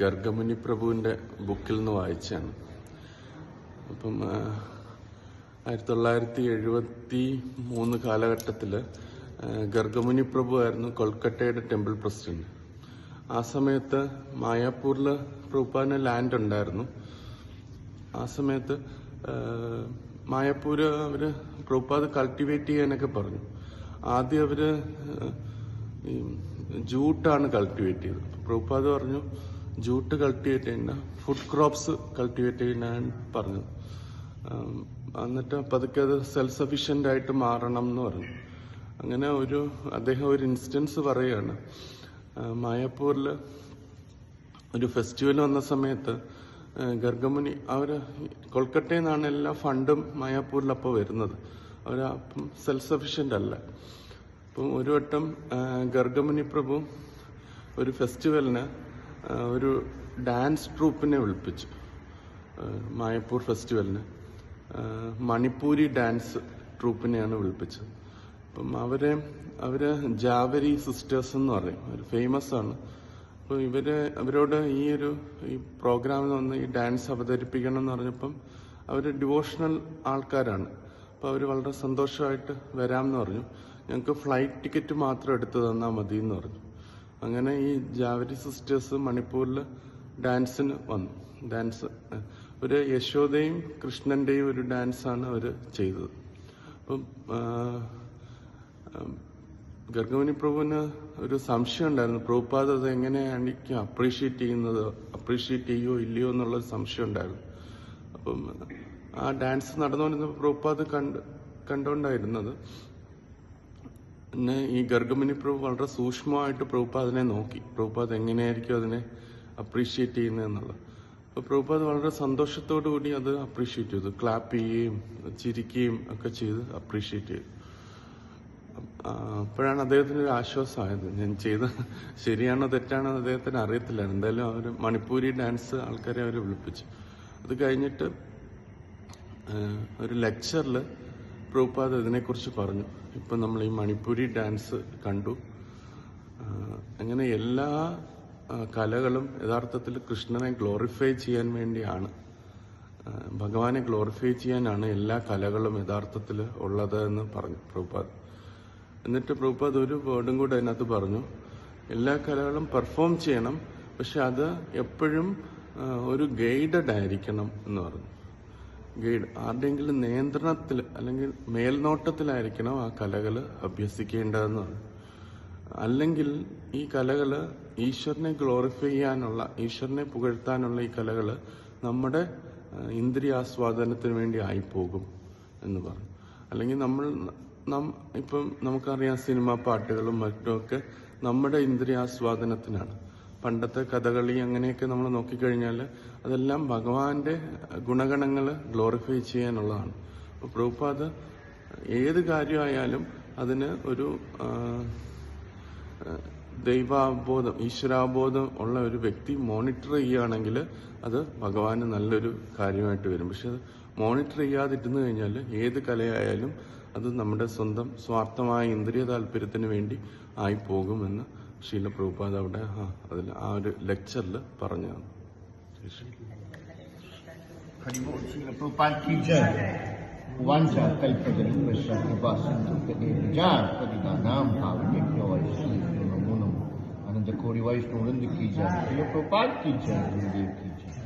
ഗർഗമുനി പ്രഭുവിന്റെ ബുക്കിൽ നിന്ന് വായിച്ചാണ് അപ്പം ആയിരത്തി തൊള്ളായിരത്തി എഴുപത്തി മൂന്ന് കാലഘട്ടത്തിൽ ഗർഗമുനി പ്രഭു ആയിരുന്നു കൊൽക്കട്ടയുടെ ടെമ്പിൾ പ്രസിഡന്റ്. ആ സമയത്ത് മായാപ്പൂരിൽ പ്രഭുപാദിന് ലാൻഡ് ഉണ്ടായിരുന്നു. ആ സമയത്ത് മായാപ്പൂര് അവർ പ്രഭുപാദ് കൾട്ടിവേറ്റ് ചെയ്യാനൊക്കെ പറഞ്ഞു. ആദ്യം അവർ ജൂട്ടാണ് കൾട്ടിവേറ്റ് ചെയ്തത്. പ്രഭുപാദ് പറഞ്ഞു ജൂട്ട് കൾട്ടിവേറ്റ് ചെയ്യുന്ന ഫുഡ് ക്രോപ്സ് കൾട്ടിവേറ്റ് ചെയ്യുന്ന പറഞ്ഞു. എന്നിട്ട് പതുക്കെ അത് സെൽഫ് സഫീഷ്യന്റ് ആയിട്ട് മാറണം എന്ന് പറഞ്ഞു. അങ്ങനെ ഒരു അദ്ദേഹം ഒരു ഇൻസ്റ്റൻസ് പറയുകയാണ്. മായപ്പൂരിൽ ഒരു ഫെസ്റ്റിവൽ വന്ന സമയത്ത് ഗർഗമുനി അവർ കൊൽക്കട്ടയിൽ നിന്നാണ് എല്ലാ ഫണ്ടും മായാപ്പൂരിലപ്പോൾ വരുന്നത്. അവർ അപ്പം സെൽഫ് സഫീഷ്യന്റ് അല്ല. അപ്പം ഒരു വട്ടം ഗർഗമുനി പ്രഭു ഒരു ഫെസ്റ്റിവലിന് ഒരു ഡാൻസ് ട്രൂപ്പിനെ വിളിപ്പിച്ചു. മായപ്പൂർ ഫെസ്റ്റിവലിന്. മണിപ്പൂരി ഡാൻസ് ട്രൂപ്പിനെയാണ് വിളിപ്പിച്ചത്. അപ്പം അവരെ അവർ ജാവരി സിസ്റ്റേഴ്സ് എന്ന് പറയും. അവർ ഫേമസ് ആണ്. അപ്പോൾ ഇവർ അവരോട് ഈ ഒരു ഈ പ്രോഗ്രാമിൽ വന്ന് ഈ ഡാൻസ് അവതരിപ്പിക്കണം എന്ന് പറഞ്ഞപ്പം അവർ ഡിവോഷണൽ ആൾക്കാരാണ്. അപ്പോൾ അവർ വളരെ സന്തോഷമായിട്ട് വരാമെന്ന് പറഞ്ഞു. ഞങ്ങൾക്ക് ഫ്ലൈറ്റ് ടിക്കറ്റ് മാത്രം എടുത്തു തന്നാൽ മതി എന്ന് പറഞ്ഞു. അങ്ങനെ ഈ ജാവരി സിസ്റ്റേഴ്സ് മണിപ്പൂരിൽ ഡാൻസിന് വന്നു. ഡാൻസ് ഒരു യശോദയും കൃഷ്ണന്റെയും ഒരു ഡാൻസാണ് അവർ ചെയ്തത്. അപ്പം ഗർഗമുനി പ്രഭുവിന് ഒരു സംശയം ഉണ്ടായിരുന്നു. പ്രഭുപാദ് അത് എങ്ങനെയായിരിക്കും അപ്രീഷിയേറ്റ് ചെയ്യുന്നത് അപ്രീഷിയേറ്റ് ചെയ്യോ ഇല്ലയോ എന്നുള്ള സംശയം ഉണ്ടായിരുന്നു. അപ്പം ആ ഡാൻസ് നടന്നുകൊണ്ടിരുന്നപ്പോൾ പ്രഭുപാദ് കണ്ട് കണ്ടുകൊണ്ടായിരുന്നത് പിന്നെ ഈ ഗർഗമുനി പ്രഭു വളരെ സൂക്ഷ്മമായിട്ട് പ്രഭുപാദിനെ നോക്കി. പ്രഭുപാദ് എങ്ങനെയായിരിക്കും അതിനെ അപ്രീഷിയേറ്റ് ചെയ്യുന്നതെന്നുള്ളത് അപ്പോൾ പ്രഭുപാദ് വളരെ സന്തോഷത്തോടു കൂടി അത് അപ്രീഷിയേറ്റ് ചെയ്തു. ക്ലാപ്പ് ചെയ്യുകയും ചിരിക്കുകയും ഒക്കെ ചെയ്ത് അപ്രീഷിയേറ്റ് ചെയ്തു. അപ്പോഴാണ് അദ്ദേഹത്തിന് ഒരു ആശ്വാസമായത്. ഞാൻ ചെയ്ത ശരിയാണോ തെറ്റാണോ അദ്ദേഹത്തിന് അറിയത്തില്ല. എന്തായാലും അവർ മണിപ്പൂരി ഡാൻസ് ആൾക്കാരെ അവർ വിളിപ്പിച്ചു. അത് കഴിഞ്ഞിട്ട് ഒരു ലെക്ചറിൽ പ്രൂപ്പാദ് ഇതിനെക്കുറിച്ച് പറഞ്ഞു. ഇപ്പം നമ്മൾ ഈ മണിപ്പൂരി ഡാൻസ് കണ്ടു. അങ്ങനെ എല്ലാ കലകളും യഥാർത്ഥത്തിൽ കൃഷ്ണനെ ഗ്ലോറിഫൈ ചെയ്യാൻ വേണ്ടിയാണ്. ഭഗവാനെ ഗ്ലോറിഫൈ ചെയ്യാനാണ് എല്ലാ കലകളും യഥാർത്ഥത്തിൽ ഉള്ളത് എന്ന് പറഞ്ഞു പ്രഭുപാദ്. എന്നിട്ട് പ്രഭുപാദ് ഒരു വേർഡും കൂടെ അതിനകത്ത് പറഞ്ഞു. എല്ലാ കലകളും പെർഫോം ചെയ്യണം. പക്ഷെ അത് എപ്പോഴും ഒരു ഗൈഡഡ് ആയിരിക്കണം എന്ന് പറഞ്ഞു. ഗൈഡ് ആരുടെയെങ്കിലും നിയന്ത്രണത്തിൽ അല്ലെങ്കിൽ മേൽനോട്ടത്തിലായിരിക്കണം ആ കലകൾ അഭ്യസിക്കേണ്ടതെന്ന് പറഞ്ഞു. അല്ലെങ്കിൽ ഈ കലകൾ ഈശ്വരനെ ഗ്ലോറിഫൈ ചെയ്യാനുള്ള ഈശ്വരനെ പുകഴ്ത്താനുള്ള ഈ കലകൾ നമ്മുടെ ഇന്ദ്രിയാസ്വാദനത്തിന് വേണ്ടി ആയിപ്പോകും എന്ന് പറഞ്ഞു. അല്ലെങ്കിൽ നമ്മൾ നം ഇപ്പം നമുക്കറിയാം സിനിമ പാട്ടുകളും മറ്റുമൊക്കെ നമ്മുടെ ഇന്ദ്രിയാസ്വാദനത്തിനാണ്. പണ്ടത്തെ കഥകളി അങ്ങനെയൊക്കെ നമ്മൾ നോക്കിക്കഴിഞ്ഞാൽ അതെല്ലാം ഭഗവാന്റെ ഗുണഗണങ്ങൾ ഗ്ലോറിഫൈ ചെയ്യാനുള്ളതാണ്. അപ്പോൾ പ്രഭുപാദ് ഏത് കാര്യമായാലും അതിന് ഒരു ദൈവാബോധം ഈശ്വരാബോധം ഉള്ള ഒരു വ്യക്തി മോണിറ്റർ ചെയ്യുകയാണെങ്കിൽ അത് ഭഗവാന് നല്ലൊരു കാര്യമായിട്ട് വരും. പക്ഷെ മോണിറ്റർ ചെയ്യാതിരുന്നു കഴിഞ്ഞാൽ ഏത് കലയായാലും അത് നമ്മുടെ സ്വന്തം സ്വാർത്ഥമായ ഇന്ദ്രിയ താല്പര്യത്തിന് വേണ്ടി ആയിപ്പോകുമെന്ന് ശീല പ്രഭുപാദ് അവിടെ ആ, അതിൽ ആ ഒരു ലെക്ചറിൽ പറഞ്ഞതാണ് हरिबोल श्री प्रभुपाद की जय वांछा कल्पतरुभ्यश्च कृपा सिन्धुभ्य एव जार पतितानां भावनेभ्यो वैष्णवेभ्यो नमो नमः अनंत कोटि वैष्णव वृंद की जय श्री प्रभुपाद की जय गुरुदेव की जय